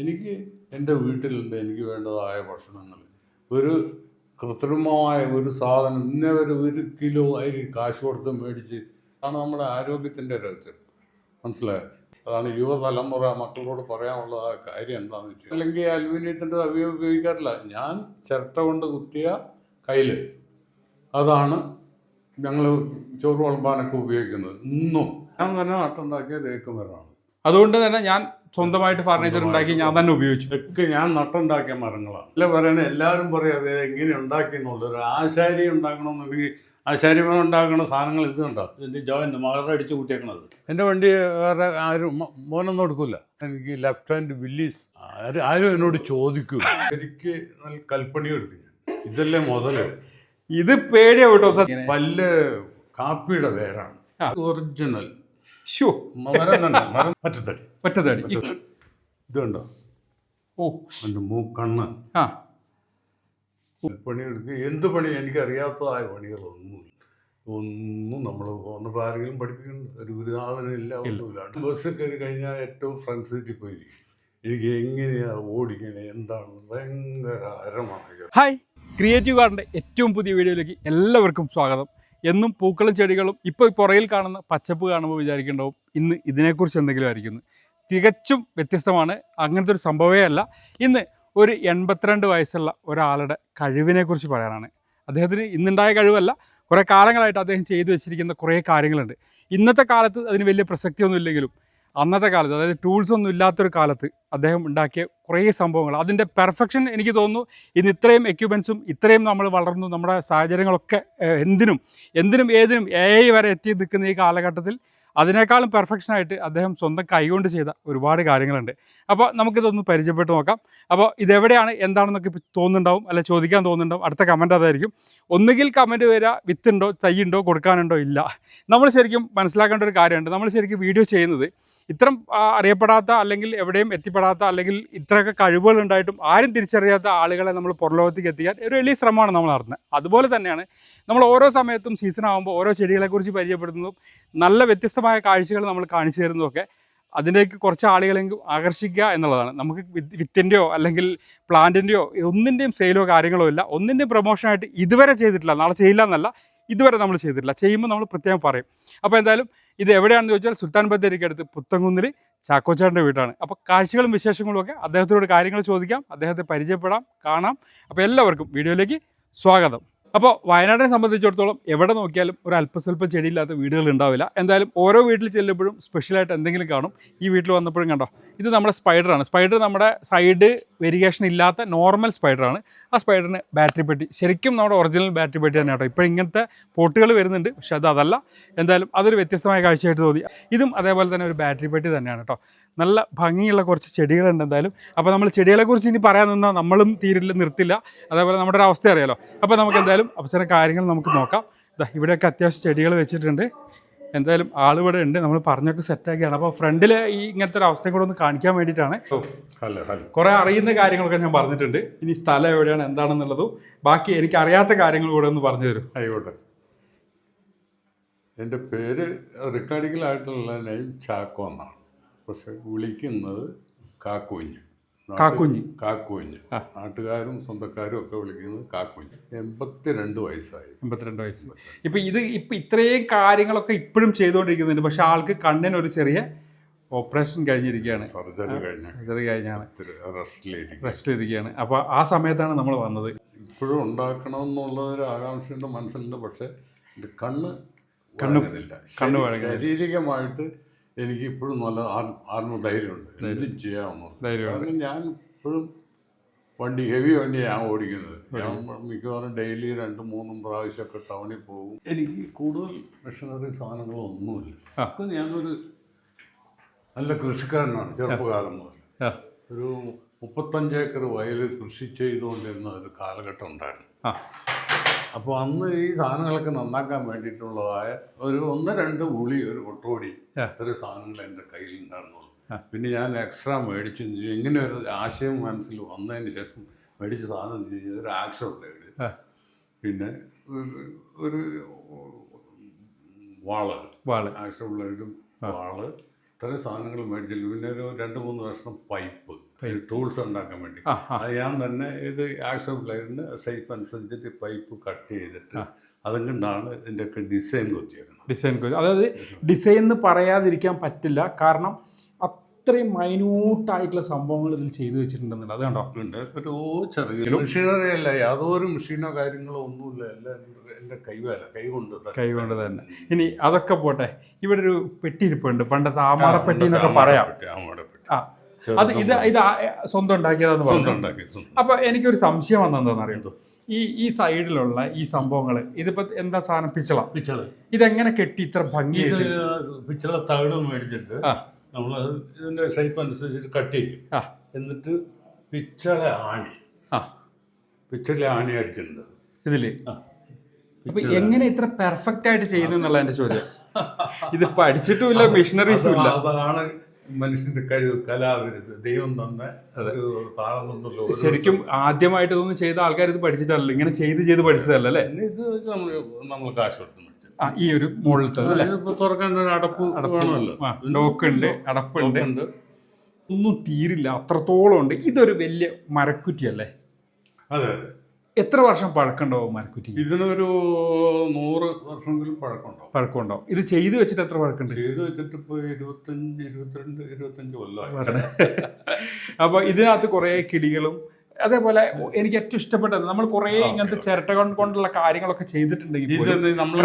എനിക്ക് എന്റെ വീട്ടിൽ നിന്ന് എനിക്ക് വേണ്ടതായ ഭക്ഷണങ്ങൾ. ഒരു കൃത്രിമമായ ഒരു സാധനം. ഇന്നേ വരെ ഒരു കിലോ അരി കാശ് കൊടുത്ത് മേടിച്ച് അതാണ് നമ്മുടെ ആരോഗ്യത്തിന്റെ രഹസ്യം. മനസ്സിലായോ? അതാണ് യുവതലമുറ മക്കളോട് പറയാനുള്ള കാര്യം എന്താണെന്ന് വെച്ചാൽ അല്ലെങ്കിൽ അലുമിനിയത്തിന്റെ അവയ ഉപയോഗിക്കാറില്ല. ഞാൻ ചിരട്ട കൊണ്ട് കുത്തിയ കയ്യിൽ അതാണ് ഞങ്ങൾ ചോറ് വിളമ്പാനൊക്കെ ഉപയോഗിക്കുന്നത്. ഇന്നും ഞാൻ തന്നെ നട്ടുണ്ടാക്കിയ തേക്ക് മരമാണ് അതുകൊണ്ട് തന്നെ ഞാൻ സ്വന്തമായിട്ട് ഫർണിച്ചർ ഉണ്ടാക്കി ഞാൻ തന്നെ ഉപയോഗിച്ചു. ഒക്കെ ഞാൻ നട്ടുണ്ടാക്കിയ മരങ്ങളാണ്. അല്ല പറയണേ എല്ലാവരും പറയും അത് എങ്ങനെ ഉണ്ടാക്കി എന്നുള്ളത്? ഒരു ആശാരി ഉണ്ടാക്കണമെന്നുണ്ടെങ്കിൽ ആശാരിമാർ ഉണ്ടാക്കുന്ന സാധനങ്ങൾ ഇത് കണ്ടോ? ഇതിന്റെ ജോയിന്റ് മകളെ അടിച്ച് കൂട്ടിയേക്കണത്. എന്റെ വണ്ടി വേറെ ആരും മോനൊന്നും എടുക്കില്ല എനിക്ക് ലെഫ്റ്റ് ഹാൻഡ് വില്ലീസ് ആരും ആരും എന്നോട് ചോദിക്കൂ എനിക്ക് നല്ല കൽപ്പണി എടുക്കും ഞാൻ. ഇതല്ലേ മുതൽ ഇത് പേടിയാ കേട്ടോ സാർ പല്ല് കാപ്പിയുടെ പേരാണ്. ഒറിജിനൽ ഷോ മരം തന്നെ മരം പറ്റത്തടി. ഒറ്റത്തടി ഈ- ഇത് കണ്ടോ ഓ. എന്റെ മൂക്കണ്ണ് ആ. പണിയെടുക്കുക എന്ത് പണി? എനിക്ക് അറിയാത്തതായ പണികളൊന്നുമില്ല. ഒന്നും നമ്മൾ വന്നപ്പോൾ ആരെങ്കിലും പഠിപ്പിക്കുന്നു ഒരു ഗുരുനാഥനില്ല ഒന്നുമില്ല. ബസ് കയറി കഴിഞ്ഞാൽ ഏറ്റവും ഫ്രണ്ട് സീറ്റിൽ പോയിരിക്കും എനിക്ക് എങ്ങനെയാ ഓടിക്കണേ? എന്താണ്? ഭയങ്കര അരമാണ്. ഹായ്. ക്രിയേറ്റീവ് ഗാർഡന്റെ ഏറ്റവും പുതിയ വീഡിയോയിലേക്ക് എല്ലാവർക്കും സ്വാഗതം. എന്നും പൂക്കളും ചെടികളും ഇപ്പോൾ പുറയിൽ കാണുന്ന പച്ചപ്പ് കാണുമ്പോൾ വിചാരിക്കേണ്ടാവും ഇന്ന് ഇതിനെക്കുറിച്ച് എന്തെങ്കിലും ആയിരിക്കുന്നു. തികച്ചും വ്യത്യസ്തമാണ്. അങ്ങനത്തെ ഒരു സംഭവമേ അല്ല. ഇന്ന് ഒരു എൺപത്തിരണ്ട് വയസ്സുള്ള ഒരാളുടെ കഴിവിനെക്കുറിച്ച് പറയാനാണ്. അദ്ദേഹത്തിന് ഇന്നുണ്ടായ കഴിവല്ല. കുറേ കാലങ്ങളായിട്ട് അദ്ദേഹം ചെയ്തു വെച്ചിരിക്കുന്ന കുറേ കാര്യങ്ങളുണ്ട്. ഇന്നത്തെ കാലത്ത് അതിന് വലിയ പ്രസക്തിയൊന്നും ഇല്ലെങ്കിലും അന്നത്തെ കാലത്ത് അതായത് ടൂൾസ് ഒന്നും ഇല്ലാത്തൊരു കാലത്ത് അദ്ദേഹം ഉണ്ടാക്കിയ കുറേ സംഭവങ്ങൾ. അതിന്റെ പെർഫെക്ഷൻ എനിക്ക് തോന്നുന്നു ഇന്ന് ഇത്രയും എക്യുപ്മെൻസും ഇത്രയും നമ്മൾ വളർന്നു നമ്മുടെ സാഹചര്യങ്ങളൊക്കെ എന്തിനും എന്തിനും ഏതിനും എ ഐ വരെ എത്തി നിൽക്കുന്ന ഈ കാലഘട്ടത്തിൽ അതിനേക്കാളും പെർഫെക്ഷനായിട്ട് അദ്ദേഹം സ്വന്തം കൈകൊണ്ട് ചെയ്ത ഒരുപാട് കാര്യങ്ങളുണ്ട്. അപ്പോൾ നമുക്കിതൊന്ന് പരിചയപ്പെട്ട് നോക്കാം. അപ്പോൾ ഇതെവിടെയാണ് എന്താണെന്നൊക്കെ തോന്നുന്നുണ്ടാവും അല്ല ചോദിക്കാൻ തോന്നുന്നുണ്ടാവും. അടുത്ത കമന്റ് അതായിരിക്കും. ഒന്നുകിൽ കമന്റ് വരിക വിത്തുണ്ടോ തൈയുണ്ടോ കൊടുക്കാനുണ്ടോ ഇല്ല. നമ്മൾ ശരിക്കും മനസ്സിലാക്കേണ്ട ഒരു കാര്യമുണ്ട്. നമ്മൾ ശരിക്കും വീഡിയോ ചെയ്യുന്നത് ഇത്തരം അറിയപ്പെടാത്ത അല്ലെങ്കിൽ എവിടെയും എത്തിപ്പെടാത്ത അല്ലെങ്കിൽ ഇത്രയൊക്കെ കഴിവുകൾ ഉണ്ടായിട്ടും ആരും തിരിച്ചറിയാത്ത ആളുകളെ നമ്മൾ പുറലോകത്തേക്ക് എത്തിക്കാൻ ഒരു വലിയ ശ്രമമാണ് നമ്മൾ നടത്തുന്നത്. അതുപോലെ തന്നെയാണ് നമ്മൾ ഓരോ സമയത്തും സീസൺ ആകുമ്പോൾ ഓരോ ചെടികളെക്കുറിച്ച് പരിചയപ്പെടുന്നതും നല്ല വ്യത്യസ്തമായ കാഴ്ചകൾ നമ്മൾ കാണിച്ചു തരുന്നതൊക്കെ അതിലേക്ക് കുറച്ച് ആളുകളെങ്കിലും ആകർഷിക്കുക എന്നുള്ളതാണ്. നമുക്ക് വിത്ത് വിത്തിന്റെയോ അല്ലെങ്കിൽ പ്ലാന്റിന്റെയോ ഒന്നിന്റെയും സെയിലോ കാര്യങ്ങളോ ഇല്ല. ഒന്നിന്റെയും പ്രൊമോഷനായിട്ട് ഇതുവരെ ചെയ്തിട്ടില്ല. നാളെ ചെയ്യില്ല എന്നല്ല ഇതുവരെ നമ്മൾ ചെയ്തിട്ടില്ല. ചെയ്യുമ്പോൾ നമ്മൾ പ്രത്യേകം പറയും. അപ്പോൾ എന്തായാലും ഇത് എവിടെയാണെന്ന് ചോദിച്ചാൽ സുൽത്താൻ ബത്തേരിക്ക് അടുത്ത് പുത്തങ്കുന്നിൽ ചാക്കോച്ചാറിന്റെ വീട്ടാണ് അപ്പോൾ കാഴ്ചകളും വിശേഷങ്ങളും ഒക്കെ അദ്ദേഹത്തിനോട് കാര്യങ്ങൾ ചോദിക്കാം അദ്ദേഹത്തെ പരിചയപ്പെടാം കാണാം. അപ്പോൾ എല്ലാവർക്കും വീഡിയോയിലേക്ക് സ്വാഗതം. അപ്പോൾ വയനാടിനെ സംബന്ധിച്ചിടത്തോളം എവിടെ നോക്കിയാലും ഒരു അല്പസ്വല്പം ചെടിയില്ലാത്ത വീടുകൾ ഉണ്ടാവില്ല. എന്തായാലും ഓരോ വീട്ടിൽ ചെല്ലുമ്പോഴും സ്പെഷ്യലായിട്ട് എന്തെങ്കിലും കാണും. ഈ വീട്ടിൽ വന്നപ്പോഴും കണ്ടോ? ഇത് നമ്മുടെ സ്പൈഡറാണ് സ്പൈഡർ നമ്മുടെ സൈഡ് വെരിഗേഷൻ ഇല്ലാത്ത നോർമൽ സ്പൈഡറാണ് ആ സ്പൈഡറിന് ബാറ്ററി പെട്ടി. ശരിക്കും നമ്മുടെ ഒറിജിനൽ ബാറ്ററി പെട്ടി തന്നെ കേട്ടോ ഇപ്പോൾ ഇങ്ങനത്തെ പോട്ടുകൾ വരുന്നുണ്ട്. പക്ഷെ അത് അതല്ല. എന്തായാലും അതൊരു വ്യത്യസ്തമായ കാഴ്ചയായിട്ട് തോന്നി. ഇതും അതേപോലെ തന്നെ ഒരു ബാറ്ററി പെട്ടി തന്നെയാണ് കേട്ടോ. നല്ല ഭംഗിയുള്ള കുറച്ച് ചെടികളുണ്ട് എന്തായാലും. അപ്പോൾ നമ്മൾ ചെടികളെക്കുറിച്ച് ഇനി പറയാൻ നിന്നാൽ നമ്മളും തീരില്ല നിർത്തില്ല. അതേപോലെ നമ്മുടെ ഒരു അവസ്ഥ അറിയാലോ. അപ്പോൾ നമുക്ക് എന്തായാലും അവസരം കാര്യങ്ങൾ നമുക്ക് നോക്കാം. ഇതാ ഇവിടെയൊക്കെ അത്യാവശ്യം ചെടികൾ വെച്ചിട്ടുണ്ട്. എന്തായാലും ആളിവിടെ ഉണ്ട്. നമ്മൾ പറഞ്ഞൊക്കെ സെറ്റാക്കിയാണ് അപ്പോൾ ഫ്രണ്ടിൽ ഈ ഇങ്ങനത്തെ ഒരു അവസ്ഥയും കൂടെ ഒന്ന് കാണിക്കാൻ വേണ്ടിയിട്ടാണ്. കുറേ അറിയുന്ന കാര്യങ്ങളൊക്കെ ഞാൻ പറഞ്ഞിട്ടുണ്ട്. ഇനി സ്ഥലം എവിടെയാണ് എന്താണെന്നുള്ളതും. ബാക്കി എനിക്ക് അറിയാത്ത കാര്യങ്ങൾ കൂടെ ഒന്ന് പറഞ്ഞു തരും. ആയിക്കോട്ടെ. എന്റെ പേര് റെക്കോർഡിംഗിലായിട്ടുള്ള നെയിം ചാക്കോ എന്നാണ്. പക്ഷെ വിളിക്കുന്നത് കാക്കുഞ്ഞ്. കാക്കുഞ്ഞ്. കാക്കുഞ്ഞ്. നാട്ടുകാരും സ്വന്തക്കാരും ഒക്കെ വിളിക്കുന്നത് കാക്കുഞ്ഞ്. എൺപത്തിരണ്ട് വയസ്സായി. എൺപത്തിരണ്ട് വയസ്സ്. ഇപ്പം ഇത് ഇപ്പം ഇത്രയും കാര്യങ്ങളൊക്കെ ഇപ്പോഴും ചെയ്തുകൊണ്ടിരിക്കുന്നുണ്ട്. പക്ഷെ ആൾക്ക് കണ്ണിനൊരു ചെറിയ ഓപ്പറേഷൻ കഴിഞ്ഞിരിക്കുകയാണ്. സർജറി കഴിഞ്ഞ. സർജറി കഴിഞ്ഞാണ്. റെസ്റ്റിലിരിക്കും റെസ്റ്റിലിരിക്കുകയാണ്. അപ്പോൾ ആ സമയത്താണ് നമ്മൾ വന്നത്. ഇപ്പോഴും ഉണ്ടാക്കണമെന്നുള്ളൊരു ആകാംക്ഷയുണ്ട് മനസ്സിലുണ്ട്. പക്ഷെ കണ്ണ് കണ്ണ് കണ്ണു കണ്ണ് ശരീ- ശാരീരികമായിട്ട് എനിക്ക് ഇപ്പോഴും നല്ല ആത്മ- ആത്മധൈര്യമുണ്ട്. എന്തും. കാരണം ഞാൻ ഇപ്പോഴും വണ്ടി ഹെവി വണ്ടിയാണ് ഓടിക്കുന്നത്. ഞാൻ മിക്കവാറും ഡെയിലി രണ്ടും മൂന്നും പ്രാവശ്യമൊക്കെ ടൗണിൽ പോകും. എനിക്ക് കൂടുതൽ മെഷീനറി സാധനങ്ങളൊന്നുമില്ല. അപ്പം അപ്പോൾ ഞാനൊരു നല്ല കൃഷിക്കാരനാണ് ചെറുപ്പകാലം മുതൽ. ഒരു മുപ്പത്തഞ്ച് ഏക്കർ വയൽ കൃഷി ചെയ്തുകൊണ്ടിരുന്ന ഒരു കാലഘട്ടം ഉണ്ടായിരുന്നു. അപ്പോൾ അന്ന് ഈ സാധനങ്ങളൊക്കെ നന്നാക്കാൻ വേണ്ടിയിട്ടുള്ളതായ ഒരു ഒന്ന് രണ്ട് ഉളി ഒരു കൊട്ടോടി. ഇത്രയും സാധനങ്ങൾ എന്റെ കയ്യിൽ ഉണ്ടായിരുന്നുള്ളൂ പിന്നെ ഞാൻ എക്സ്ട്രാ മേടിച്ചു ഇങ്ങനെ ഒരു ആശയം മനസ്സിൽ വന്നതിന് ശേഷം മേടിച്ച സാധനം ഒരു ആക്ഷൻ ബ്ലേഡ് പിന്നെ ഒരു ഒരു വാൾ. വാൾ. ആക്ഷൻ ബ്ലേഡും വാൾ. ഇത്രയും സാധനങ്ങൾ മേടിച്ചില്ല പിന്നെ ഒരു രണ്ട് മൂന്ന് വർഷം പൈപ്പ് ടൂൾസ് ഉണ്ടാക്കാൻ വേണ്ടി. അത് ഞാൻ തന്നെ ഇത് ആക്ഷൻ ബ്ലേഡിന് ഷേപ്പ് അനുസരിച്ചിട്ട് പൈപ്പ് കട്ട് ചെയ്തിട്ട് അതും കൊണ്ടാണ് ഇതിന്റെയൊക്കെ ഡിസൈൻ കൊത്തിയേക്കുന്നത്. ഡിസൈൻ കൊത്തി. അതായത് ഡിസൈൻ എന്ന് പറയാതിരിക്കാൻ പറ്റില്ല. കാരണം അത്രയും മൈന്യൂട്ടായിട്ടുള്ള സംഭവങ്ങൾ ഇതിൽ ചെയ്തു വെച്ചിട്ടുണ്ടെന്നുള്ളത് അത് കണ്ടോ? ഉണ്ട്. ഒരു ചെറിയ മെഷീനറി അല്ല. യാതൊരു മെഷീനോ കാര്യങ്ങളോ ഒന്നുമില്ല. എല്ലാം എന്റെ കൈവേല കൈകൊണ്ട് തന്നെ. കൈ കൊണ്ട് തന്നെ. ഇനി അതൊക്കെ പോട്ടെ. ഇവിടെ ഒരു പെട്ടി ഇരിപ്പുണ്ട് പണ്ടത്തെ ആമാടപ്പെട്ടി എന്നൊക്കെ പറയാം. ആ. അത് ഇത് ഇത് സ്വന്തം ഉണ്ടാക്കിയതാന്ന് പറഞ്ഞു. അപ്പൊ എനിക്കൊരു സംശയം വന്നെന്താണെന്ന് അറിയുന്നത് ഈ ഈ സൈഡിലുള്ള ഈ സംഭവങ്ങൾ ഇതിപ്പോ എന്താ സാധനം? പിച്ചള. പിച്ചള. ഇതെങ്ങനെ കെട്ടി ഇത്ര ഇത് ഭംഗിയായിട്ട് പിച്ചള തകിട് മേടിച്ചിട്ട് നമ്മൾ ഇതിന്റെ ഷേപ്പ് അനുസരിച്ചിട്ട് കട്ട് ചെയ്യും. എന്നിട്ട് പിച്ചള ആണി. പിച്ചള ആണി അടിച്ചിട്ടുണ്ട് ഇതിൽ? അപ്പൊ എങ്ങനെ ഇത്ര പെർഫെക്റ്റ് ആയിട്ട് ചെയ്യുന്നു എന്നുള്ള എന്റെ ചോദ്യം. ഇത് പഠിച്ചിട്ടുമില്ല മെഷീനറീസും ഇല്ല. അത് അതാണ് മനുഷ്യന്റെ കഴിവ് കലാവിരുത് ദൈവം തന്നെ താളം തന്നല്ലോ ശരിക്കും ആദ്യമായിട്ട് ഇതൊന്നും ചെയ്ത ആൾക്കാർ ഇത് പഠിച്ചിട്ടല്ലോ ഇങ്ങനെ ചെയ്ത് ചെയ്ത് പഠിച്ചതല്ല അല്ലേ? ഇത് നമ്മൾ നമ്മൾ കാശ് കൊടുത്ത് ആ ഈ ഒരു മുകളിലത്തെ തുറക്കാൻ ഒരു അടപ്പ് വേണമല്ലോ. ആ ലോക്കുണ്ട് അടപ്പുണ്ട്. ഒന്നും തീരില്ല അത്രത്തോളം ഉണ്ട്. ഇതൊരു വലിയ മരക്കുറ്റി അല്ലേ അതെ അതെ. എത്ര വർഷം പഴക്കമുണ്ടാവും മരക്കുറ്റി? ഇതിനൊരു നൂറ് വർഷമെങ്കിലും പഴക്കമുണ്ടാവും. പഴക്കമുണ്ടാവും. ഇത് ചെയ്തു വെച്ചിട്ട് എത്ര പഴക്കമുണ്ട്? ചെയ്തു വെച്ചിട്ട് ഇപ്പൊ ഇരുപത്തഞ്ച് ഇരുപത്തിരണ്ട് ഇരുപത്തഞ്ച് കൊല്ലമായി അപ്പൊ ഇതിനകത്ത് കുറേ കിടികളും അതേപോലെ എനിക്ക് ഏറ്റവും ഇഷ്ടപ്പെട്ടത് നമ്മൾ കുറേ ഇങ്ങനത്തെ ചിരട്ട കൊണ്ട് കൊണ്ടുള്ള കാര്യങ്ങളൊക്കെ ചെയ്തിട്ടുണ്ടെങ്കിൽ നമ്മൾ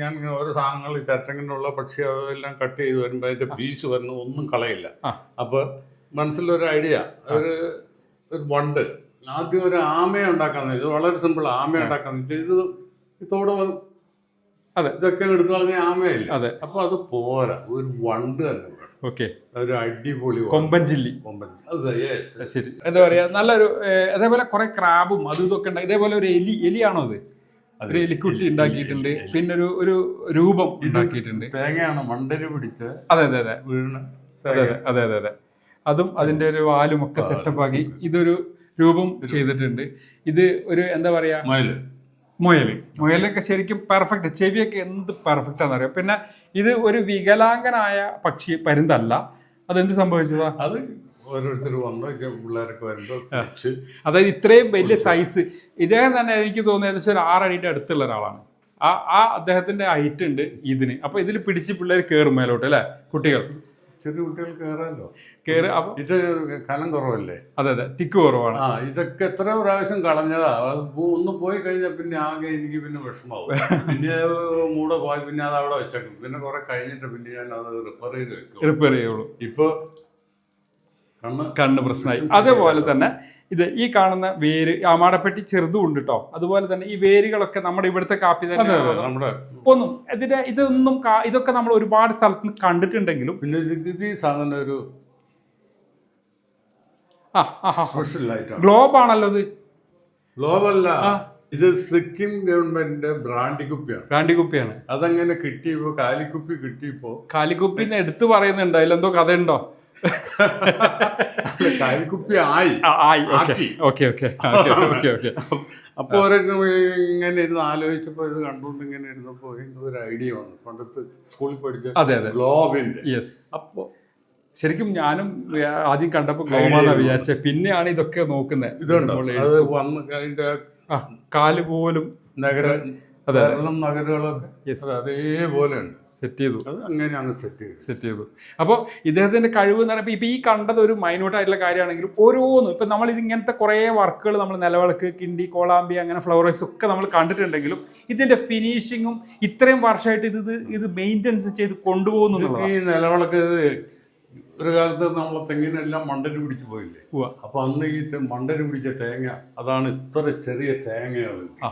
ഞാൻ ഓരോ സാധനങ്ങൾ ചട്ടങ്ങിനുള്ള പക്ഷി അതെല്ലാം കട്ട് ചെയ്ത് വരുമ്പോൾ അതിന്റെ പീസ് വരുന്ന ഒന്നും കളയില്ല. അപ്പൊ മനസ്സിലൊരു ഐഡിയ ഒരു ഒരു വണ്ട് ആദ്യം ഒരു ആമയെ ഉണ്ടാക്കാൻ ഇത് വളരെ സിമ്പിൾ ആമ ഉണ്ടാക്കാൻ ഇത് ഇതോടെ അതെ. ഇതൊക്കെ എടുത്തു കളഞ്ഞ ആമയല്ല അതെ. അപ്പൊ അത് പോരാ. ഒരു വണ്ട് തന്നെ ഓക്കെ. ഒരു അടിപൊളി. കൊമ്പൻ ചില്ലി. കൊമ്പൻ. ശരി. എന്താ പറയാ നല്ലൊരു അതേപോലെ കുറെ ക്രാബും അതും ഇതൊക്കെ ഉണ്ട് ഇതേപോലെ ഒരു എലി എലിയാണോ അത്. ഒരു എലിക്കുട്ടി ഉണ്ടാക്കിയിട്ടുണ്ട്. പിന്നെ ഒരു ഒരു രൂപം ഉണ്ടാക്കിയിട്ടുണ്ട്. തേങ്ങയാണ് മണ്ടര് പിടിച്ച് അതെ അതെ അതെ. അതെ അതെ അതെ അതെ അതും. അതിന്റെ ഒരു വാലും ഒക്കെ സെറ്റപ്പ് ആക്കി. ഇതൊരു രൂപം ചെയ്തിട്ടുണ്ട്. ഇത് ഒരു എന്താ പറയാ? മയിൽ. മുയൽ മുയലൊക്കെ ശരിക്കും പെർഫെക്റ്റ് ചെവിയൊക്കെ എന്ത് പെർഫെക്റ്റ് ആണെന്നറിയാം പിന്നെ ഇത് ഒരു വികലാംഗനായ പക്ഷി പരുന്തല്ല. അതെന്ത് സംഭവിച്ചതാ? അത് ഓരോരുത്തർ വന്നൊക്കെ പിള്ളേരൊക്കെ വരുമ്പോൾ അതായത് ഇത്രയും വലിയ സൈസ് ഇദ്ദേഹം തന്നെ എനിക്ക് തോന്നുന്നത് ഏകദേശം ഒരു ആറടിയുടെ അടുത്തുള്ള ഒരാളാണ്. ആ ആ അദ്ദേഹത്തിന്റെ ഹൈറ്റ് ഉണ്ട് ഇതിന്. അപ്പൊ ഇതിൽ പിടിച്ച് പിള്ളേർ കയറും മേലോട്ട് അല്ലെ? കുട്ടികൾ. ചെറിയ കുട്ടികൾ കയറാമല്ലോ കയറി ഇത് കനം കുറവല്ലേ? അതെ അതെ. തിക്ക് കുറവാണ്. ആ ഇതൊക്കെ എത്ര പ്രാവശ്യം കളഞ്ഞതാ. അത് ഒന്ന് പോയി കഴിഞ്ഞാൽ പിന്നെ ആകെ എനിക്ക് പിന്നെ വിഷമാവും പിന്നെ മൂടെ പോയി പിന്നെ അത് അവിടെ വെച്ചേക്കും. പിന്നെ കുറെ കഴിഞ്ഞിട്ട് പിന്നെ ഞാൻ അത് റിപ്പയർ ചെയ്ത് വെക്കും. റിപ്പയർ ചെയ്യുള്ളൂ ഇപ്പൊ കണ്ണ് പ്രശ്നമായി. അതേപോലെ തന്നെ ഇത് ഈ കാണുന്ന വേര് ആമാടപ്പെട്ടി ചെറുതും ഉണ്ട് കേട്ടോ അതുപോലെ തന്നെ ഈ വേരുകളൊക്കെ നമ്മുടെ ഇവിടുത്തെ കാപ്പി തന്നെ ഒന്നും ഇതിന്റെ ഇതൊന്നും ഇതൊക്കെ നമ്മൾ ഒരുപാട് സ്ഥലത്ത് നിന്ന് കണ്ടിട്ടുണ്ടെങ്കിലും പിന്നെ സാധനം ഒരു ഗ്ലോബ് ആണല്ലോ ഇത്. ഗ്ലോബല്ല ഇത് സിക്കിം ഗവൺമെന്റിന്റെ ബ്രാൻഡി കുപ്പിയാണ് ബ്രാൻഡി കുപ്പിയാണ് അതങ്ങനെ കിട്ടിയപ്പോ കാലിക്കുപ്പി കിട്ടിയപ്പോ കാലിക്കുപ്പിന്ന് എടുത്തു പറയുന്നുണ്ടോ. അതിലെന്തോ കഥയുണ്ടോ? അല്ല, കാലിക്കുപ്പി ആയി. ആയി. Okay. Okay okay. Okay okay okay. അപ്പൊ അവരൊക്കെ ഇങ്ങനെ ഇരുന്ന് ആലോചിച്ചപ്പോൾ ഇത് കണ്ടുകൊണ്ട് ഇങ്ങനെ ഇരുന്നപ്പോൾ ഒരു ഐഡിയ വന്നു. പണ്ടത്തെ സ്കൂളിൽ പഠിച്ച അതെ അതെ. ഗ്ലോബിന്റെ യെസ് അപ്പോൾ ശരിക്കും ഞാനും ആദ്യം കണ്ടപ്പോൾ ഗ്ലോബാന്നാ വിചാരിച്ചത് പിന്നെയാണ് ഇതൊക്കെ നോക്കുന്നത് ഇതുണ്ടോ? അത് വന്ന് അതിന്റെ ആ കാൽ പോലും നഗര. കേരളം നഗരങ്ങളൊക്കെ. അതേപോലെ ഉണ്ട് സെറ്റ് ചെയ്തു അത് അങ്ങനെ അങ്ങ് സെറ്റ് ചെയ്തു സെറ്റ് ചെയ്തു അപ്പോൾ ഇദ്ദേഹത്തിന്റെ കഴിവ് എന്ന് പറയുമ്പോൾ ഇപ്പോൾ ഈ കണ്ടത് ഒരു മൈന്യൂട്ട് ആയിട്ടുള്ള കാര്യമാണെങ്കിലും ഓരോന്നും ഇപ്പം നമ്മൾ ഇത് ഇങ്ങനത്തെ കുറേ വർക്കുകൾ നമ്മൾ നിലവിളക്ക് കിണ്ടി കോളാമ്പി അങ്ങനെ ഫ്ലവറേഴ്സ് ഒക്കെ നമ്മൾ കണ്ടിട്ടുണ്ടെങ്കിലും ഇതിന്റെ ഫിനിഷിങ്ങും ഇത്രയും വർഷമായിട്ട് ഇത് ഇത് മെയിന്റെനൻസ് ചെയ്ത് കൊണ്ടുപോകുന്നു. ഈ നിലവിളക്ക് ഒരു കാലത്ത് നമ്മളെ തെങ്ങിനെല്ലാം മണ്ടര് പിടിച്ചു പോയില്ലേ. അപ്പൊ അന്ന് ഈ മണ്ടര് പിടിച്ച തേങ്ങ അതാണ് ഇത്ര ചെറിയ തേങ്ങകൾ ആ.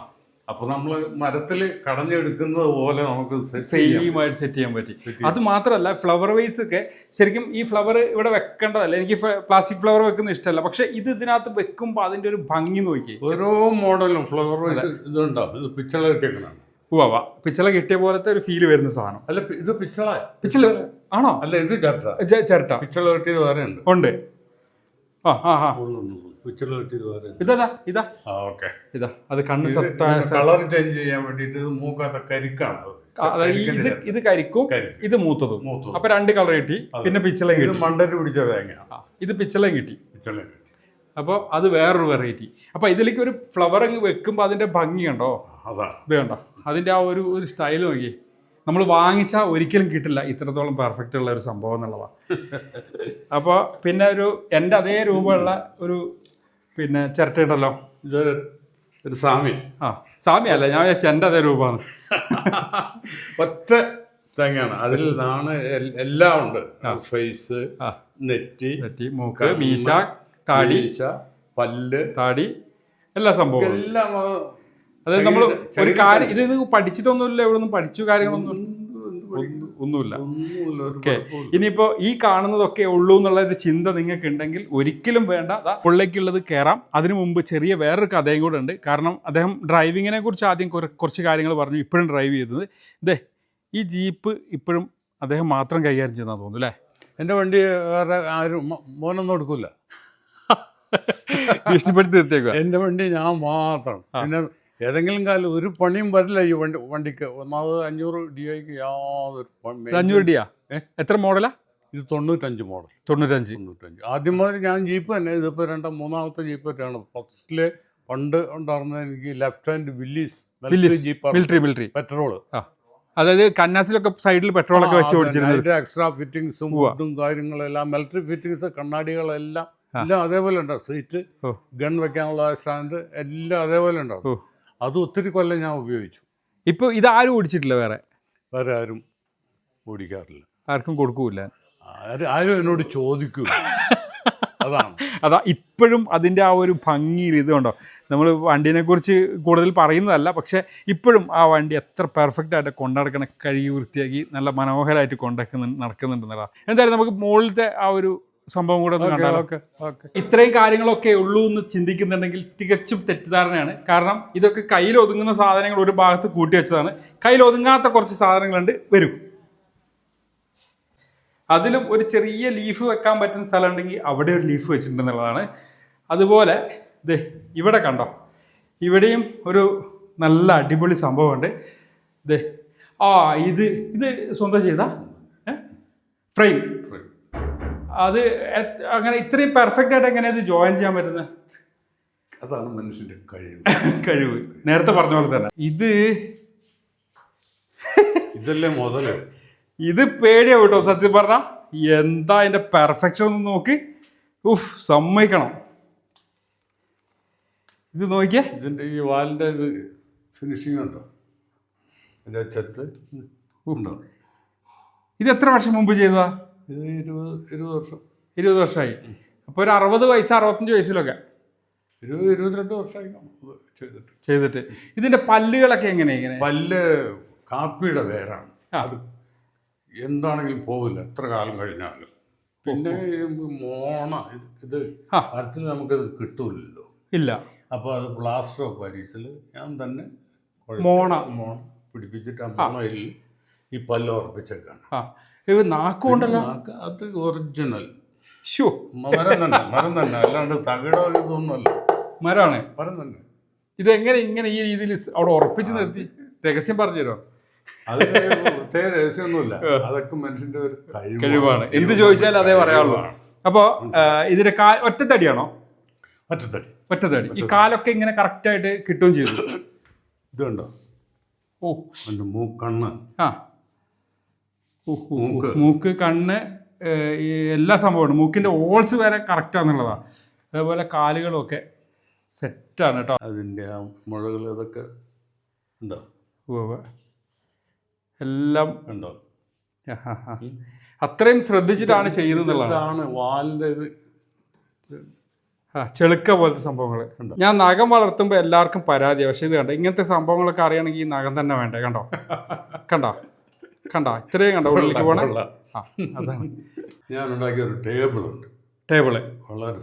അപ്പൊ നമ്മൾ മരത്തിൽ കടഞ്ഞെടുക്കുന്നത് പോലെ നമുക്ക് സെയിം ആയിട്ട് സെറ്റ് ചെയ്യാൻ പറ്റി. അത് മാത്രമല്ല ഫ്ലവർ വൈസ് ഒക്കെ ശരിക്കും ഈ ഫ്ലവർ ഇവിടെ വെക്കേണ്ടതല്ല? എനിക്ക് പ്ലാസ്റ്റിക് ഫ്ലവർ വെക്കുന്ന ഇഷ്ടമല്ല. പക്ഷെ ഇത് ഇതിനകത്ത് വെക്കുമ്പോൾ അതിന്റെ ഒരു ഭംഗി നോക്കി. ഓരോ മോഡലും ഫ്ലവർ വൈസ് ഇതുണ്ടാവും. ഇത് പിച്ചള കിട്ടിയേക്കണം ഉവ്വ പിച്ചള കിട്ടിയ പോലത്തെ ഒരു ഫീൽ വരുന്ന സാധനം. അല്ല ഇത് പിച്ചള. പിച്ചള. ആണോ? അല്ല ഇത് ചേർത്ത ചെ- ചിരട്ട. പിച്ചള കിട്ടിയത് വേറെ ഉണ്ട്. ഉണ്ട്. ആ ആ ആ. വേറെ ഇതാ ഇതാ ആ ഓക്കെ ഇതാ. അത് കണ്ണ് സത്ത കളർ ചേഞ്ച് ചെയ്യാൻ വേണ്ടിയിട്ട് ഇത് മൂക്കാത്ത കരിക്കാണ് അത്. അതായത് ഈ- ഇത് ഇത് കരിക്കും കരിക്ക്. ഇത് മൂത്തതും. മൂത്തത്. അപ്പൊ രണ്ട് കളർ കിട്ടി പിന്നെ പിച്ചളയും ഇത് കിട്ടി. മണ്ടര് പിടിച്ച തേങ്ങ ആ. ഇത് പിച്ചളയും കിട്ടി. അപ്പൊ അപ്പോൾ അത് വേറൊരു വെറൈറ്റി അപ്പോൾ ഇതിലേക്ക് ഒരു ഫ്ലവർ അങ്ങ് വെക്കുമ്പോൾ അതിന്റെ ഭംഗി കണ്ടോ? അതാണ് ഇത് കണ്ടോ? അതിന്റെ ആ ഒരു ഒരു സ്റ്റൈൽ നോക്കി നമ്മൾ വാങ്ങിച്ചാൽ ഒരിക്കലും കിട്ടില്ല. ഇത്രത്തോളം പെർഫെക്റ്റ് ഉള്ള ഒരു സംഭവം എന്നുള്ളതാണ് അപ്പോൾ പിന്നെ ഒരു എന്റെ അതേ രൂപമുള്ള ഒരു പിന്നെ ചിരട്ടയുണ്ടല്ലോ. ഇതൊരു ഒരു സാമി ആ അല്ല ഞാൻ വിചാരിച്ചു എന്റെ അതേ രൂപമാണ്. ഒറ്റ തേങ്ങയാണ്. അതിൽ നിന്നാണ് എല്ലാം ഉണ്ട്. ഫേസ് നെറ്റി നെറ്റി മൂക്ക് മീശ താടി മീശ, പല്ല്. താടി എല്ലാ സംഭവം എല്ലാം അത് അതായത് നമ്മൾ ഒരു കാര്യം ഇത് ഇത് പഠിച്ചിട്ടൊന്നുമില്ല ഇവിടെ ഒന്നും പഠിച്ചു കാര്യങ്ങളൊന്നും ഒന്നുമില്ല. ഇനിയിപ്പോ ഓക്കെ. ഈ കാണുന്നതൊക്കെ ഉള്ളൂ എന്നുള്ള ഒരു ചിന്ത നിങ്ങൾക്ക് ഉണ്ടെങ്കിൽ ഒരിക്കലും വേണ്ട. പുള്ളിക്കുള്ളത് കയറാം അതിനു മുമ്പ് ചെറിയ വേറൊരു കഥയും കൂടെ ഉണ്ട്. കാരണം അദ്ദേഹം ഡ്രൈവിങ്ങിനെ കുറിച്ച് ആദ്യം കുറച്ച് കാര്യങ്ങൾ പറഞ്ഞു. ഇപ്പോഴും ഡ്രൈവ് ചെയ്തത്. ഇതേ ഈ ജീപ്പ് ഇപ്പോഴും അദ്ദേഹം മാത്രം കൈകാര്യം ചെയ്യുന്ന തോന്നുന്നു അല്ലേ? എന്റെ വണ്ടി വേറെ ആരും മോനൊന്നും എടുക്കൂല. ഭീഷണിപ്പെടുത്തി നിർത്തിയേക്കുക എന്റെ വണ്ടി ഞാൻ മാത്രം. പിന്നെ ഏതെങ്കിലും കാലം ഒരു പണിയും വരില്ല ഈ വണ്ടി വണ്ടിക്ക്. ഒന്നാമത് അഞ്ഞൂറ് ഡി ഐക്ക് യാതൊരു അഞ്ഞൂറ് ഡിയാ? എത്ര മോഡലാ? ഇത് തൊണ്ണൂറ്റഞ്ച് മോഡൽ. തൊണ്ണൂറ്റഞ്ച്. തൊണ്ണൂറ്റഞ്ച്. ആദ്യം മുതൽ ഞാൻ ജീപ്പ് തന്നെ ഇതിപ്പോൾ രണ്ടാം മൂന്നാമത്തെ ജീപ്പ് ഒക്കെയാണ്. ഫസ്റ്റിൽ പണ്ട് ഉണ്ടായിരുന്ന എനിക്ക് left hand Willys jeep military military. Petrol അതായത് കന്നാസിലൊക്കെ സൈഡിൽ പെട്രോൾ ഒക്കെ വെച്ച് ഓടിച്ചിരുന്നത്. എക്സ്ട്രാ ഫിറ്റിങ്സും ഫുഡും കാര്യങ്ങളെല്ലാം മിലിറ്ററി ഫിറ്റിങ്സ് കണ്ണാടികളെല്ലാം എല്ലാം അതേപോലെ ഉണ്ടാവും. സീറ്റ് ഗൺ വെക്കാനുള്ള സ്റ്റാൻഡ് എല്ലാം അതേപോലെ ഉണ്ടാവും. അത് ഒത്തിരി കൊല്ലം ഞാൻ ഉപയോഗിച്ചു. ഇപ്പോൾ ഇതാരും ഓടിച്ചിട്ടില്ല വേറെ? വേറെ ആരും ഓടിക്കാറില്ല. ആർക്കും കൊടുക്കൂല ആരും ആരും എന്നോട് ചോദിക്കൂ അതാണ്. അതാ ഇപ്പോഴും അതിന്റെ ആ ഒരു ഭംഗിയിൽ ഇതുണ്ടോ നമ്മൾ വണ്ടിനെ കുറിച്ച് കൂടുതൽ പറയുന്നതല്ല പക്ഷേ ഇപ്പോഴും ആ വണ്ടി എത്ര പെർഫെക്റ്റ് ആയിട്ട് കൊണ്ടുനടക്കണ കഴിവ് വൃത്തിയാക്കി നല്ല മനോഹരമായിട്ട് കൊണ്ടുവയ്ക്കുന്ന നടക്കുന്നുണ്ടെന്നുള്ളതാണ് എന്തായാലും നമുക്ക് മുകളിലത്തെ ആ ഒരു സംഭവം കൂടെ ഒന്ന് കണ്ടാലോ? ഇത്രയും കാര്യങ്ങളൊക്കെ ഉള്ളൂ എന്ന് ചിന്തിക്കുന്നുണ്ടെങ്കിൽ തികച്ചും തെറ്റിദ്ധാരണയാണ്. കാരണം ഇതൊക്കെ കയ്യിൽ ഒതുങ്ങുന്ന സാധനങ്ങൾ ഒരു ഭാഗത്ത് കൂട്ടി വെച്ചതാണ്. കയ്യിൽ ഒതുങ്ങാത്ത കുറച്ച് സാധനങ്ങളുണ്ട് വരും. അതിലും ഒരു ചെറിയ ലീഫ് വെക്കാൻ പറ്റുന്ന സ്ഥലം ഉണ്ടെങ്കിൽ അവിടെ ഒരു ലീഫ് വെച്ചിട്ടുണ്ടെന്നുള്ളതാണ്. അതുപോലെ ദേ ഇവിടെ കണ്ടോ? ഇവിടെയും ഒരു നല്ല അടിപൊളി സംഭവമുണ്ട്. ദേ ആ ഇത് ഇത് സ്വന്തം ഫ്രെയിം. ഫ്രെയിം. അത് അങ്ങനെ ഇത്രയും പെർഫെക്റ്റ് ആയിട്ട് എങ്ങനെ ഇത് ജോയിൻ ചെയ്യാൻ പറ്റുന്നത് അതാണ് മനുഷ്യന്റെ കഴിവ്. കഴിവ്. നേരത്തെ പറഞ്ഞ പോലെ തന്നെ. ഇത് ഇതല്ലേ മുതൽ? ഇത് പേടിയാവും കേട്ടോ സത്യം പറഞ്ഞ. എന്താ അതിന്റെ പെർഫെക്ഷൻ ഒന്ന് നോക്കി. ഉഫ് സമ്മതിക്കണം. ഇത് നോക്കിയേ. ഇതിന്റെ ഈ വാലിന്റെ ഇത് ഫിനിഷിംഗ് ഉണ്ടോ? അതിന്റെ ചെത്ത് ഉണ്ടോ ഇത് എത്ര വർഷം മുമ്പ് ചെയ്തതാ? ഇത് ഇരുപത് ഇരുപത് വർഷം. ഇരുപത് വർഷമായി അപ്പോൾ ഒരു അറുപത് വയസ്സ് അറുപത്തഞ്ച് വയസ്സിലൊക്കെ? ഇരുപത് ഇരുപത്തിരണ്ട് വർഷമായി ചെയ്തിട്ട്. ചെയ്തിട്ട്. ഇതിന്റെ പല്ലുകളൊക്കെ എങ്ങനെ ഇങ്ങനെ? പല്ല് കാപ്പിയുടെ വേരാണ്. അത് എന്താണെങ്കിലും പോവില്ല എത്ര കാലം കഴിഞ്ഞാലും. പിന്നെ മോണ ഇത്. മരത്തിൽ നമുക്കത് കിട്ടൂലല്ലോ. ഇല്ല. അപ്പോൾ അത് പ്ലാസ്റ്റർ ഓഫ് പാരീസിൽ ഞാൻ തന്നെ മോണ. മോണ പിടിപ്പിച്ചിട്ട് ആ മോണയിൽ ഈ പല്ല് ഉറപ്പിച്ചേക്കാണ്. നാക്കുകൊണ്ടല്ലോ അത് ഒറിജിനൽ ഷോ മരം തന്നെ മരം തന്നെ. അല്ലാണ്ട് തകിടോ ഇതൊന്നുമല്ല. മരമാണ്. മരം തന്നെ. ഇത് എങ്ങനെ ഇങ്ങനെ ഈ രീതിയിൽ അവിടെ ഉറപ്പിച്ചു നിർത്തി? രഹസ്യം പറഞ്ഞുതരോ? അത് പ്രത്യേക രഹസ്യമൊന്നുമില്ല. അതൊക്കെ മനുഷ്യന്റെ ഒരു കഴിവ് കഴിവാണ്. എന്ത് ചോദിച്ചാലും അതേ പറയാനുള്ളൂ അപ്പോൾ ഇതിന്റെ കാ ഒറ്റത്തടിയാണോ? ഒറ്റത്തടി. ഒറ്റത്തടി. ഈ കാലൊക്കെ ഇങ്ങനെ കറക്റ്റായിട്ട് കിട്ടുകയും ചെയ്തു. ഇതുണ്ടോ? ഓ. മൂക്കണ്ണ്. ആ. മൂക്ക്. മൂക്ക് കണ്ണ് എല്ലാ സംഭവമാണ്. മൂക്കിന്റെ ഓൾസ് വരെ കറക്റ്റാന്നുള്ളതാണ് അതേപോലെ കാലുകളും ഒക്കെ സെറ്റാണ് കേട്ടോ അതിന്റെ ആ മുഴകൾ ഇതൊക്കെ ഉണ്ടോ. എല്ലാം ഉണ്ടോ. അത്രയും ശ്രദ്ധിച്ചിട്ടാണ് ചെയ്യുന്നതാണ് വാലിന്റെ ഇത്. ആ ചെളുക്ക പോലത്തെ സംഭവങ്ങൾ ഞാൻ നഖം വളർത്തുമ്പോൾ എല്ലാവർക്കും പരാതിയാണ് പക്ഷെ ഇത് കണ്ടോ? ഇങ്ങനത്തെ സംഭവങ്ങളൊക്കെ അറിയണമെങ്കിൽ ഈ നഖം തന്നെ വേണ്ടേ? കണ്ടോ? കണ്ടോ? കണ്ടോ? ഇത്രയും കണ്ട? ഉള്ളിലേക്ക് പോകണം ആ അതാണ്. ഞാൻ ഉണ്ടാക്കിയ ഒരു ടേബിൾ ഉണ്ട് ടേബിൾ. വളരെ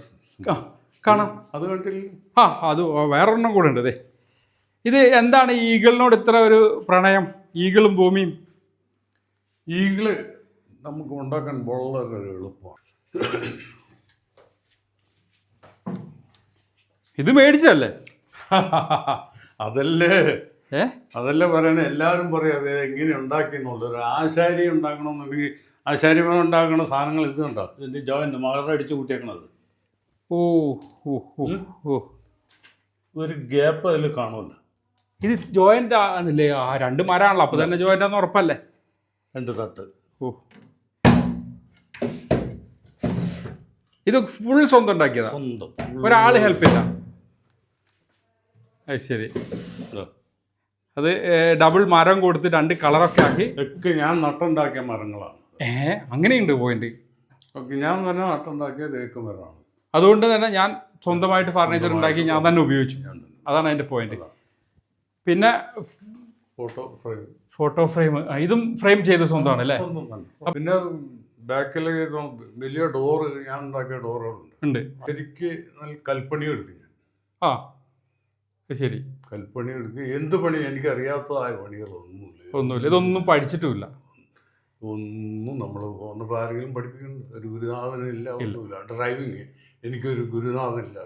കാണാം. അത് കണ്ടില്ല? ആ അത് വേറൊരെണ്ണം കൂടെ ഉണ്ട് അതേ ഇത് എന്താണ് ഈഗിളിനോട് ഇത്ര ഒരു പ്രണയം? ഈഗിളും ഭൂമിയും? ഈഗിൾ നമുക്ക് ഉണ്ടാക്കാൻ വളരെ എളുപ്പമാണ്. ഇത് മേടിച്ചല്ലേ അതല്ലേ? അതല്ലേ പറയണ? എല്ലാവരും പറയും അത് എങ്ങനെ ഉണ്ടാക്കി എന്നുള്ളത്? ഒരു ആശാരി ഉണ്ടാക്കണമെന്നുണ്ടെങ്കിൽ ആശാരിമാർ ഉണ്ടാക്കുന്ന സാധനങ്ങൾ ഇത് കണ്ടോ? ഇതിന്റെ ജോയിന്റ് മകളുടെ അടിച്ച് കൂട്ടിയേക്കണത്. ഓ ഓ ഓ ഒരു ഗ്യാപ്പ് അതിൽ കാണുമല്ലോ. ഇത് ജോയിന്റ് ആണല്ലേ? ആ രണ്ട് മരാണല്ലോ. അപ്പൊ തന്നെ ജോയിന്റ് ആണെന്ന് ഉറപ്പല്ലേ? രണ്ട് തട്ട്. ഓ. ഇത് ഫുൾ സ്വന്തം ഉണ്ടാക്കിയതാ? സ്വന്തം. ഒരാൾ ഹെൽപ്പ് ഇല്ല അത് ശരി. അത് ഡബിൾ മരം കൊടുത്ത് രണ്ട് കളറൊക്കെ ആക്കി. ഒക്കെ ഞാൻ നട്ടുണ്ടാക്കിയ മരങ്ങളാണ്. ഏ അങ്ങനെയുണ്ട് പോയിന്റ്. ഒക്കെ ഞാൻ തന്നെ നട്ടുണ്ടാക്കിയ തേക്ക് മരമാണ്. അതുകൊണ്ട് തന്നെ ഞാൻ സ്വന്തമായിട്ട് ഫർണിച്ചർ ഉണ്ടാക്കി ഞാൻ തന്നെ ഉപയോഗിച്ചു. അതാണ് അതിന്റെ പോയിന്റ് പിന്നെ ഫോട്ടോ ഫ്രെയിം ഫോട്ടോ ഫ്രെയിം ഇതും ഫ്രെയിം ചെയ്ത് സ്വന്തമാണ് അല്ലേ? പിന്നെ ബാക്കിൽ വലിയ ഡോറ് ഞാൻ ഉണ്ടാക്കിയ ഡോറുകളുണ്ട് ഉണ്ട്. ശരിക്ക് നല്ല കൽപ്പണി എടുക്കും ഞാൻ. ആ. ശരി. കൽപ്പണി എടുക്കുക എന്ത് പണി? എനിക്ക് അറിയാത്തതായ പണികളൊന്നുമില്ല. ഒന്നുമില്ല. ഇതൊന്നും പഠിച്ചിട്ടുമില്ല. ഒന്നും നമ്മൾ പോകുന്നപ്പോൾ ആരെങ്കിലും പഠിപ്പിക്കുന്നുണ്ട് ഒരു ഗുരുനാഥനില്ല ഒന്നുമില്ല. ഡ്രൈവിങ്. എനിക്കൊരു ഗുരുനാഥനില്ല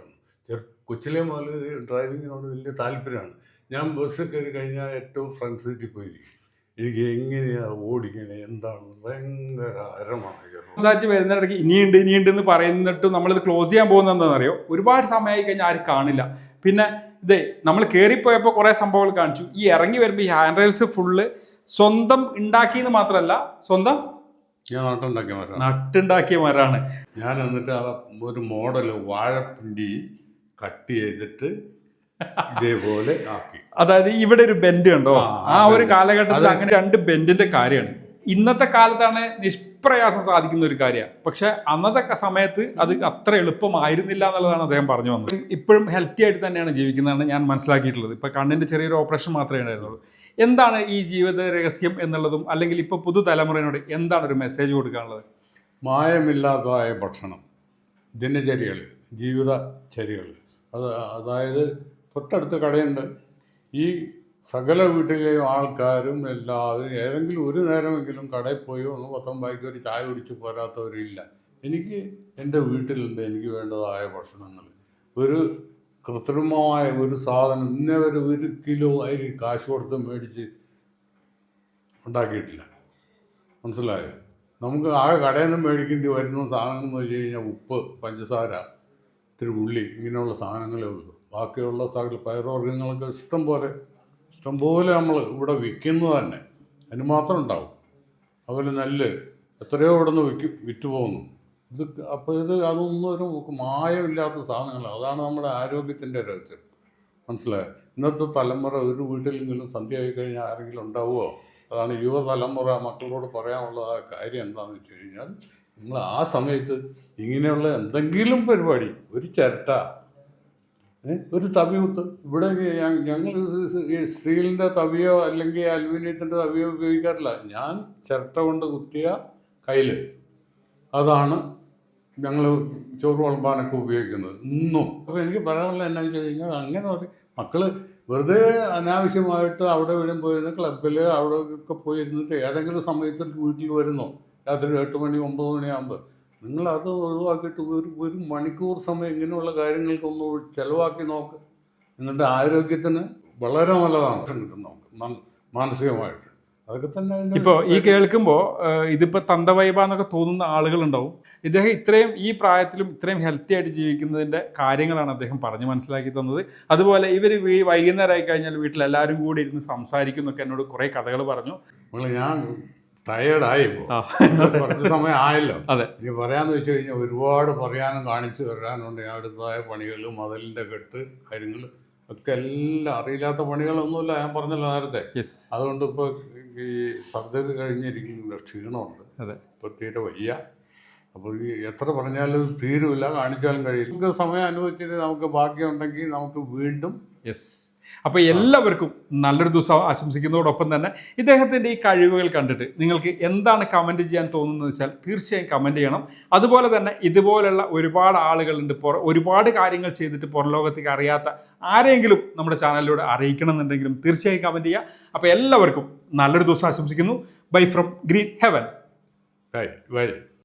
ചെറു കൊച്ചിലെ മുതൽ ഡ്രൈവിങ്ങിനോട് വലിയ താല്പര്യമാണ്. ഞാൻ ബസ്സിൽ കയറി കഴിഞ്ഞാൽ ഏറ്റവും ഫ്രണ്ട് സീറ്റിൽ പോയിരിക്കും. എനിക്ക് എങ്ങനെയാ ഓടിക്കണേ? എന്താണ്? ഭയങ്കര ആരമാണ് സംസാരിച്ച് വരുന്നിടയ്ക്ക് ഇനിയുണ്ട് ഇനിയുണ്ട് എന്ന് പറയുന്നിട്ട് നമ്മളിത് ക്ലോസ് ചെയ്യാൻ പോകുന്നത് എന്താണെന്നറിയോ? ഒരുപാട് സമയമായി കഴിഞ്ഞാൽ ആരും കാണില്ല. പിന്നെ ഇതേ നമ്മൾ കയറിപ്പോയപ്പോൾ കുറേ സംഭവങ്ങൾ കാണിച്ചു. ഈ ഇറങ്ങി വരുമ്പോൾ ഈ ഹാൻഡ് റെയിൽസ് ഫുള്ള് സ്വന്തം ഉണ്ടാക്കിയെന്ന് മാത്രമല്ല സ്വന്തം ഞാൻ നട്ടുണ്ടാക്കിയ മരം നട്ടുണ്ടാക്കിയ മരമാണ്. ഞാൻ എന്നിട്ട് ആ ഒരു മോഡൽ വാഴപ്പിണ്ടി കട്ട് ചെയ്തിട്ട് ഇതേപോലെ ആക്കി. അതായത് ഇവിടെ ഒരു ബെൻഡ് ഉണ്ടോ ആ, ഒരു കാലഘട്ടത്തിൽ അങ്ങനെ രണ്ട് ബെൻഡിന്റെ കാര്യമാണ്. ഇന്നത്തെ കാലത്താണ് നിഷ്പ്രയാസം സാധിക്കുന്ന ഒരു കാര്യമാണ് പക്ഷെ അന്നത്തെ സമയത്ത് അത് അത്ര എളുപ്പമായിരുന്നില്ല എന്നുള്ളതാണ് അദ്ദേഹം പറഞ്ഞു വന്നത്. ഇപ്പോഴും ഹെൽത്തി ആയിട്ട് തന്നെയാണ് ജീവിക്കുന്നതാണ് ഞാൻ മനസ്സിലാക്കിയിട്ടുള്ളത്. ഇപ്പൊ കണ്ണിന്റെ ചെറിയൊരു ഓപ്പറേഷൻ മാത്രമേ ഉണ്ടായിരുന്നുള്ളൂ. എന്താണ് ഈ ജീവിത രഹസ്യം എന്നുള്ളതും അല്ലെങ്കിൽ ഇപ്പൊ പുതുതലമുറയോട് എന്താണ് ഒരു മെസ്സേജ് കൊടുക്കാനുള്ളത്? മായമില്ലാത്തതായ ഭക്ഷണം ദിനചര്യകൾ ജീവിതചര്യകൾ അത് അതായത് തൊട്ടടുത്ത് കടയുണ്ട്. ഈ സകല വീട്ടിലെയും ആൾക്കാരും എല്ലാവരും ഏതെങ്കിലും ഒരു നേരമെങ്കിലും കടയിൽ പോയി ഒന്ന് പത്തം ബാക്കി ഒരു ചായ കുടിച്ച് പോരാത്തവരില്ല. എനിക്ക് എന്റെ വീട്ടിലുണ്ട് എനിക്ക് വേണ്ടതായ ഭക്ഷണങ്ങൾ? ഒരു കൃത്രിമമായ ഒരു സാധനം ഇന്നേ വരെ ഒരു കിലോ അരി കാശ് കൊടുത്ത് മേടിച്ച് ഉണ്ടാക്കിയിട്ടില്ല. മനസ്സിലായോ? നമുക്ക് ആ കടയിൽ നിന്ന് മേടിക്കേണ്ടി വരുന്ന സാധനങ്ങൾ എന്ന് വെച്ച് കഴിഞ്ഞാൽ ഉപ്പ് പഞ്ചസാര ഇത്തിരി ഉള്ളി ഇങ്ങനെയുള്ള സാധനങ്ങളേ ഉള്ളൂ. ബാക്കിയുള്ള സകല പയറുവർഗങ്ങൾക്ക് ഇഷ്ടം പോലെ ഇഷ്ടം പോലെ നമ്മൾ ഇവിടെ വിൽക്കുന്നത് തന്നെ. അതിന് മാത്രം ഉണ്ടാവും. അതുപോലെ നെല്ല് എത്രയോ ഇവിടെ നിന്ന് വിൽക്കും വിറ്റ് പോകുന്നു. ഇത് അപ്പോൾ ഇത് അതൊന്നും ഒരു മായമില്ലാത്ത സാധനങ്ങളാണ് അതാണ് നമ്മുടെ ആരോഗ്യത്തിന്റെ രഹസ്യം. മനസ്സിലായോ? ഇന്നത്തെ തലമുറ ഒരു വീട്ടിലെങ്കിലും സന്ധ്യ ആയി കഴിഞ്ഞാൽ ആരെങ്കിലും ഉണ്ടാവുമോ? അതാണ് യുവതലമുറ മക്കളോട് പറയാനുള്ള ആ കാര്യം എന്താണെന്ന് വെച്ച് കഴിഞ്ഞാൽ നിങ്ങൾ ആ സമയത്ത് ഇങ്ങനെയുള്ള എന്തെങ്കിലും പരിപാടി ഒരു ചിരട്ട ഒരു തവിയുത്ത് ഇവിടെ ഞങ്ങൾ ഈ തവിയോ അല്ലെങ്കിൽ അലുമിനിയത്തിന്റെ തവിയോ ഉപയോഗിക്കാറില്ല. ഞാൻ ചിരട്ട കൊണ്ട് കുത്തിയ കയ്യിൽ അതാണ് ഞങ്ങൾ ചോറ് വിളമ്പാനൊക്കെ ഉപയോഗിക്കുന്നത്. ഇന്നും. അപ്പോൾ എനിക്ക് പറയാനുള്ള എന്നാന്ന് വെച്ച് കഴിഞ്ഞാൽ അങ്ങനെ പറയും മക്കൾ വെറുതെ അനാവശ്യമായിട്ട് അവിടെ ഇവിടെയും പോയിരുന്ന ക്ലബിൽ അവിടെ ഒക്കെ പോയിരുന്നിട്ട് ഏതെങ്കിലും സമയത്ത് വീട്ടിൽ വരുന്നു? രാത്രി എട്ട് മണി ഒമ്പത് മണിയാകുമ്പോൾ നിങ്ങൾ അത് ഒഴിവാക്കിയിട്ട് ഒരു ഒരു മണിക്കൂർ സമയം ഇങ്ങനെയുള്ള കാര്യങ്ങൾക്കൊന്ന് ചിലവാക്കി നോക്ക്. നിങ്ങളുടെ ആരോഗ്യത്തിന് വളരെ നല്ലതാണ്. കിട്ടും നമുക്ക് മാനസികമായിട്ട്. അതൊക്കെ തന്നെ ഇപ്പോൾ ഈ കേൾക്കുമ്പോൾ ഇതിപ്പോൾ തന്തവൈബ എന്നൊക്കെ തോന്നുന്ന ആളുകളുണ്ടാവും. ഇദ്ദേഹം ഇത്രയും ഈ പ്രായത്തിലും ഇത്രയും ഹെൽത്തി ആയിട്ട് ജീവിക്കുന്നതിന്റെ കാര്യങ്ങളാണ് അദ്ദേഹം പറഞ്ഞു മനസ്സിലാക്കി തന്നത്. അതുപോലെ ഇവർ വൈകുന്നേരമായി കഴിഞ്ഞാൽ വീട്ടിൽ എല്ലാവരും കൂടി ഇരുന്ന് സംസാരിക്കുന്നൊക്കെ എന്നോട് കുറേ കഥകൾ പറഞ്ഞു. ഞാൻ ടയേർഡായി കുറച്ച് സമയം ആയല്ലോ അതെ. ഇനി പറയാന്ന് വെച്ച് കഴിഞ്ഞാൽ ഒരുപാട് പറയാനും കാണിച്ചു തരാനുണ്ട്. ഞാൻ അടുത്തതായ പണികൾ മതലിന്റെ കെട്ട് കാര്യങ്ങൾ ഒക്കെ എല്ലാം അറിയില്ലാത്ത പണികളൊന്നുമില്ല. ഞാൻ പറഞ്ഞല്ലോ നേരത്തെ. അതുകൊണ്ട് ഇപ്പോൾ ഈ സർജറി കഴിഞ്ഞിരിക്കുന്ന ക്ഷീണമുണ്ട്. ഇപ്പോൾ തീരെ വയ്യ. അപ്പോൾ ഈ എത്ര പറഞ്ഞാലും തീരുമില്ല. കാണിച്ചാലും കഴിയില്ല. നമുക്ക് സമയം അനുവദിച്ചിട്ട് നമുക്ക് ബാക്കിയുണ്ടെങ്കിൽ നമുക്ക് വീണ്ടും യെസ് അപ്പോൾ എല്ലാവർക്കും നല്ലൊരു ദിവസം ആശംസിക്കുന്നതോടൊപ്പം തന്നെ ഇദ്ദേഹത്തിന്റെ ഈ കഴിവുകൾ കണ്ടിട്ട് നിങ്ങൾക്ക് എന്താണ് കമന്റ് ചെയ്യാൻ തോന്നുന്നത് വെച്ചാൽ തീർച്ചയായും കമന്റ് ചെയ്യണം. അതുപോലെ തന്നെ ഇതുപോലുള്ള ഒരുപാട് ആളുകളുണ്ട് പുറ ഒരുപാട് കാര്യങ്ങൾ ചെയ്തിട്ട് പുറം ലോകത്തേക്ക് അറിയാത്ത ആരെങ്കിലും നമ്മുടെ ചാനലിലൂടെ അറിയിക്കണം എന്നുണ്ടെങ്കിലും തീർച്ചയായും കമന്റ് ചെയ്യുക അപ്പോൾ എല്ലാവർക്കും നല്ലൊരു ദിവസം ആശംസിക്കുന്നു. Bye from green heaven